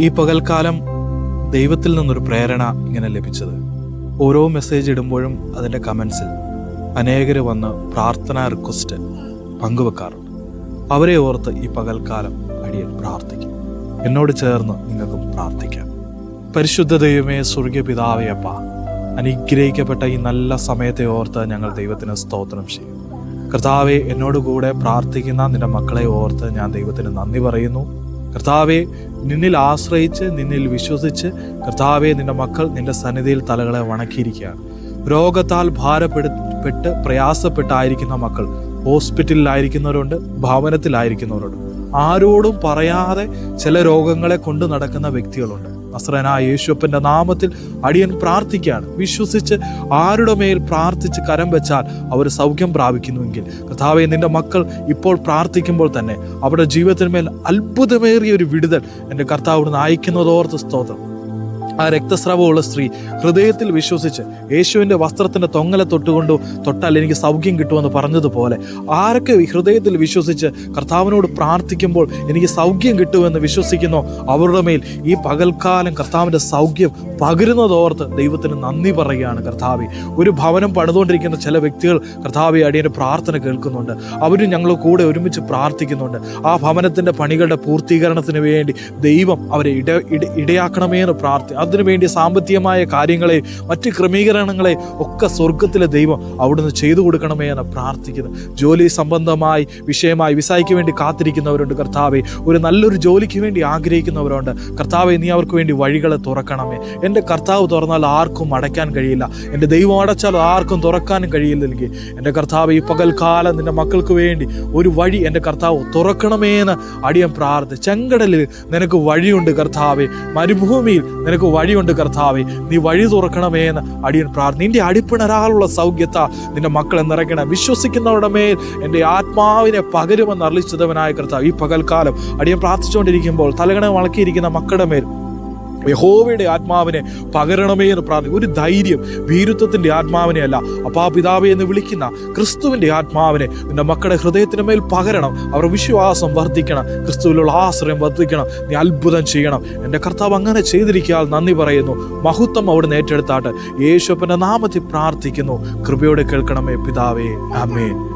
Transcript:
ഈ പകൽക്കാലം ദൈവത്തിൽ നിന്നൊരു പ്രേരണ ഇങ്ങനെ ലഭിച്ചത്. ഓരോ മെസ്സേജ് ഇടുമ്പോഴും അതിന്റെ കമൻസിൽ അനേകർ വന്ന് പ്രാർത്ഥന റിക്വസ്റ്റ് പങ്കുവെക്കാറുണ്ട്. അവരെ ഓർത്ത് ഈ പകൽക്കാലം അടിയൻ പ്രാർത്ഥിക്കും. എന്നോട് ചേർന്ന് നിങ്ങൾക്കും പ്രാർത്ഥിക്കാം. പരിശുദ്ധ ദൈവമേ സ്വർഗീയ പിതാവയപ്പ അനുഗ്രഹിക്കപ്പെട്ട ഈ നല്ല സമയത്തെ ഓർത്ത് ഞങ്ങൾ ദൈവത്തിന് സ്തോത്രം ചെയ്യും. കർത്താവെ എന്നോട് കൂടെ പ്രാർത്ഥിക്കുന്ന നിന്റെ മക്കളെ ഓർത്ത് ഞാൻ ദൈവത്തിന് നന്ദി പറയുന്നു. കർത്താവെ നിന്നിൽ ആശ്രയിച്ച് നിന്നിൽ വിശ്വസിച്ച് കർത്താവെ നിന്റെ മക്കൾ നിന്റെ സന്നിധിയിൽ തലകളെ വണക്കിയിരിക്കുകയാണ്. രോഗത്താൽ ഭാരപ്പെടുപ്പെട്ട് പ്രയാസപ്പെട്ടായിരിക്കുന്ന മക്കൾ ഹോസ്പിറ്റലിലായിരിക്കുന്നവരുണ്ട് ഭവനത്തിലായിരിക്കുന്നവരുണ്ട്. ആരോടും പറയാതെ ചില രോഗങ്ങളെ കൊണ്ട് നടക്കുന്ന വ്യക്തികളുണ്ട്. നസ്രനായ യേശുപ്പന്റെ നാമത്തിൽ അടിയൻ പ്രാർത്ഥിക്കുകയാണ്. വിശ്വസിച്ച് ആരുടെ മേൽ പ്രാർത്ഥിച്ച് കരം വെച്ചാൽ അവർ സൗഖ്യം പ്രാപിക്കുന്നുവെങ്കിൽ. കർത്താവെ നിന്റെ മക്കൾ ഇപ്പോൾ പ്രാർത്ഥിക്കുമ്പോൾ തന്നെ അവരുടെ ജീവിതത്തിന് മേൽ അത്ഭുതമേറിയ ഒരു വിടുതൽ എന്റെ കർത്താവിന് അയക്കുന്നതോർത്ത് സ്തോത്രം. ആ രക്തസ്രാവമുള്ള സ്ത്രീ ഹൃദയത്തിൽ വിശ്വസിച്ച് യേശുവിന്റെ വസ്ത്രത്തിന്റെ തൊങ്ങലെ തൊട്ടുകൊണ്ടു തൊട്ടാൽ എനിക്ക് സൗഖ്യം കിട്ടുമെന്ന് പറഞ്ഞതുപോലെ ആരൊക്കെ ഹൃദയത്തിൽ വിശ്വസിച്ച് കർത്താവിനോട് പ്രാർത്ഥിക്കുമ്പോൾ എനിക്ക് സൗഖ്യം കിട്ടുമെന്ന് വിശ്വസിക്കുന്നു അവരുടെ മേൽ ഈ പകൽക്കാലം കർത്താവിന്റെ സൗഖ്യം പകരുന്നതോർത്ത് ദൈവത്തിന് നന്ദി പറയുകയാണ് കർത്താവി. ഒരു ഭവനം പണിതുകൊണ്ടിരിക്കുന്ന ചില വ്യക്തികൾ കർത്താവി അടിയന്റെ പ്രാർത്ഥന കേൾക്കുന്നുണ്ട്. അവരും ഞങ്ങൾ കൂടെ ഒരുമിച്ച് പ്രാർത്ഥിക്കുന്നുണ്ട്. ആ ഭവനത്തിന്റെ പണികളുടെ പൂർത്തീകരണത്തിന് വേണ്ടി ദൈവം അവരെ ഇട ഇട ഇടയാക്കണമേ എന്ന് പ്രാർത്ഥി അതിനുവേണ്ടി സാമ്പത്തികമായ കാര്യങ്ങളെ മറ്റ് ക്രമീകരണങ്ങളെ ഒക്കെ സ്വർഗത്തിലെ ദൈവം അവിടുന്ന് ചെയ്തു കൊടുക്കണമേ എന്ന് പ്രാർത്ഥിക്കുന്നു. ജോലി സംബന്ധമായി വിഷയമായി വിസായിക്ക് വേണ്ടി കാത്തിരിക്കുന്നവരുണ്ട് കർത്താവെ. ഒരു നല്ലൊരു ജോലിക്ക് വേണ്ടി ആഗ്രഹിക്കുന്നവരുണ്ട്. കർത്താവെ നീ അവർക്ക് വേണ്ടി വഴികളെ തുറക്കണമേ. എന്റെ കർത്താവ് തുറന്നാൽ ആർക്കും അടയ്ക്കാൻ കഴിയില്ല. എന്റെ ദൈവം അടച്ചാൽ ആർക്കും തുറക്കാനും കഴിയില്ലെങ്കിൽ. എന്റെ കർത്താവ് ഈ പകൽക്കാലം നിന്റെ മക്കൾക്ക് വേണ്ടി ഒരു വഴി എന്റെ കർത്താവ് തുറക്കണമേ എന്ന് അടിയൻ പ്രാർത്ഥിച്ചു. ചെങ്കടലിൽ നിനക്ക് വഴിയുണ്ട് കർത്താവെ. മരുഭൂമിയിൽ നിനക്ക് വഴിയുണ്ട് കർത്താവെ. നീ വഴി തുറക്കണമേ എന്ന് അടിയൻ പ്രാർത്ഥന നിന്റെ അടിപ്പിണരാളുള്ള സൗഖ്യത നിന്റെ മക്കളെ നിറയ്ക്കണം വിശ്വസിക്കുന്നവരുടെ മേൽ എന്റെ ആത്മാവിനെ പകരുമെന്ന് അറിയിച്ചതവനായ കർത്താവ് ഈ പകൽക്കാലം അടിയൻ പ്രാർത്ഥിച്ചുകൊണ്ടിരിക്കുമ്പോൾ തലകണ വളക്കിയിരിക്കുന്ന മക്കളുടെ മേൽ യഹോവയുടെ ആത്മാവിനെ പകരണമേ എന്ന് പ്രാർത്ഥിക്കും ഒരു ധൈര്യം വീരുത്വത്തിന്റെ ആത്മാവിനെ അല്ല. അപ്പാ പിതാവെ എന്ന് വിളിക്കുന്ന ക്രിസ്തുവിന്റെ ആത്മാവിനെ നിന്റെ മക്കളുടെ ഹൃദയത്തിന് മേൽ പകരണം. അവർ വിശ്വാസം വർദ്ധിക്കണം. ക്രിസ്തുവിലുള്ള ആശ്രയം വർദ്ധിക്കണം. നീ അത്ഭുതം ചെയ്യണം. എന്റെ കർത്താവ് അങ്ങനെ ചെയ്തിരിക്കാൻ നന്ദി പറയുന്നു. മഹത്വം അവിടുന്ന് ഏറ്റെടുത്താട്ട്. യേശുപ്പന്റെ നാമത്തിൽ പ്രാർത്ഥിക്കുന്നു. കൃപയോടെ കേൾക്കണമേ പിതാവേ. അമേൻ